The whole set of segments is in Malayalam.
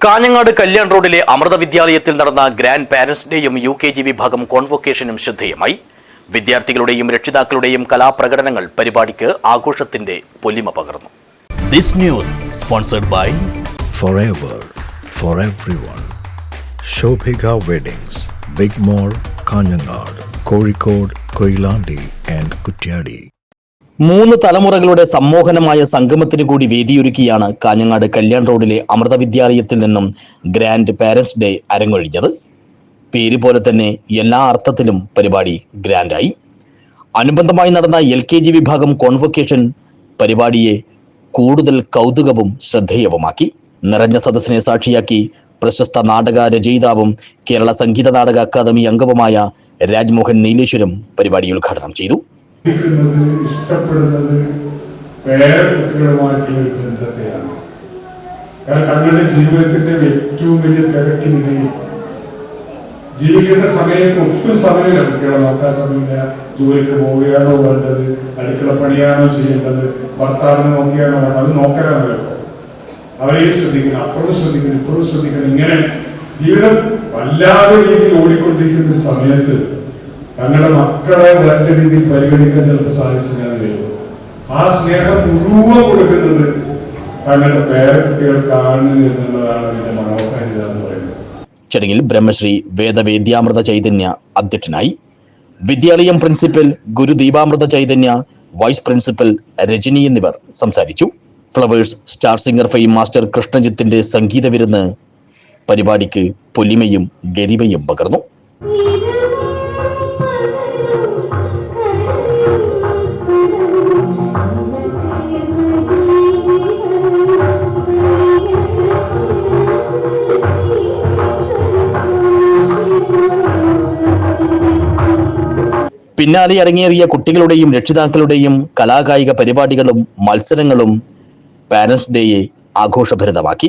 കാഞ്ഞങ്ങാട് കല്യാൺ റോഡിലെ അമൃത വിദ്യാലയത്തിൽ നടന്ന ഗ്രാൻഡ് പാരന്റ്സ് ഡേയും യു കെ ജി വിഭാഗം കോൺവൊക്കേഷനും ശ്രദ്ധേയമായി വിദ്യാർത്ഥികളുടെയും രക്ഷിതാക്കളുടെയും കലാപ്രകടനങ്ങൾ പരിപാടിക്ക് ആഘോഷത്തിന്റെ പൊലിമ പകർന്നു this news sponsored by forever for everyone. Shobhika Weddings, Big Mall, Kanhangad Kozhikode Koilandi and Kutyadi. മൂന്ന് തലമുറകളുടെ സമ്മോഹനമായ സംഗമത്തിന് കൂടി വേദിയൊരുക്കിയാണ് കാഞ്ഞങ്ങാട് കല്യാൺ റോഡിലെ അമൃത വിദ്യാലയത്തിൽ നിന്നും ഗ്രാൻഡ് പാരന്റ്സ് ഡേ അരങ്ങൊഴിഞ്ഞത്. പേര് പോലെ തന്നെ എല്ലാ അർത്ഥത്തിലും പരിപാടി ഗ്രാൻഡായി. അനുബന്ധമായി നടന്ന എൽ കെ ജി വിഭാഗം കോൺവൊക്കേഷൻ പരിപാടിയെ കൂടുതൽ കൗതുകവും ശ്രദ്ധേയവുമാക്കി. നിറഞ്ഞ സദസ്സിനെ സാക്ഷിയാക്കി പ്രശസ്ത നാടക രചയിതാവും കേരള സംഗീത നാടക അക്കാദമി അംഗവുമായ രാജ്മോഹൻ നീലേശ്വരം പരിപാടി ഉദ്ഘാടനം ചെയ്തു. ഇഷ്ടപ്പെടുന്നത് ഇഷ്ടപ്പെടുന്നത് പേരക്കുട്ടികളുമായിട്ടുള്ള ഒരു ബന്ധത്തെയാണ്. കാരണം തങ്ങളുടെ ജീവിതത്തിന്റെ ഏറ്റവും വലിയ തിരക്കിനിടയിൽ ജീവിക്കുന്ന സമയത്ത് ഒട്ടും സമയമില്ല. കുട്ടികളെ നോക്കാൻ സമയമില്ല. ജോലിക്ക് പോവുകയാണോ വേണ്ടത്? അടുക്കള പണിയാണോ ചെയ്യേണ്ടത്? ഭർത്താവിനെ നോക്കിയാണോ വേണ്ടത്? അത് നോക്കാനാണല്ലോ ഇപ്പൊ. അവരെയും ശ്രദ്ധിക്കണം അപ്പുറം ശ്രദ്ധിക്കണം ഇപ്പുറം ശ്രദ്ധിക്കണം. ഇങ്ങനെ ജീവിതം വല്ലാതെ രീതിയിൽ ഓടിക്കൊണ്ടിരിക്കുന്ന സമയത്ത് തങ്ങളുടെ മക്കളെ വേണ്ട രീതിയിൽ പരിഗണിക്കാൻ ചിലപ്പോൾ സാധിച്ചില്ലാതെ വരും. ആ സ്നേഹം മുഴുവൻ കൊടുക്കുന്നത് തങ്ങളുടെ പേരക്കുട്ടികൾക്കാണ് എന്നുള്ളതാണ് ഇതിന്റെ മനോഹാരിത എന്ന് പറയുന്നത്. ചടങ്ങിൽ ബ്രഹ്മശ്രീ വേദവേദ്യാമൃത ചൈതന്യ അധ്യക്ഷനായി. വിദ്യാലയം principal Guru Deepamrita Chaitanya vice principal Rajani എന്നിവർ സംസാരിച്ചു. Flowers star singer fame master കൃഷ്ണജിത്തിന്റെ സംഗീത വിരുന്ന് പരിപാടിക്ക് പൊലിമയും ഗരിമയും പകർന്നു. പിന്നാലെ അരങ്ങേറിയ കുട്ടികളുടെയും രക്ഷിതാക്കളുടെയും കലാകായിക പരിപാടികളും മത്സരങ്ങളും പാരന്റ്സ് ഡേയെ ആഘോഷഭരിതമാക്കി.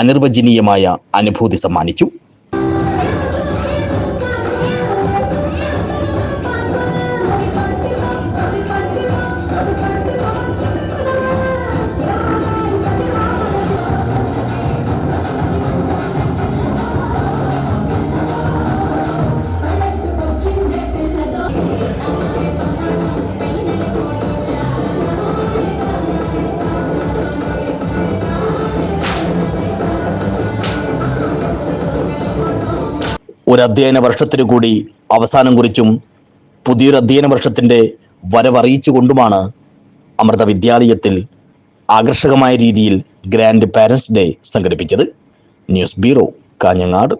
അനിർവചനീയമായ അനുഭൂതി സമ്മാനിച്ചു. ഒരു അധ്യയന വർഷത്തിനു കൂടി അവസാനം കുറിച്ചും പുതിയൊരു അധ്യയന വർഷത്തിന്റെ വരവറിയിച്ചുകൊണ്ടുമാണ് അമൃത വിദ്യാലയത്തിൽ ആകർഷകമായ രീതിയിൽ ഗ്രാൻഡ് പാരൻസ് ഡേ സംഘടിപ്പിച്ചത്. News bureau Kanhangad.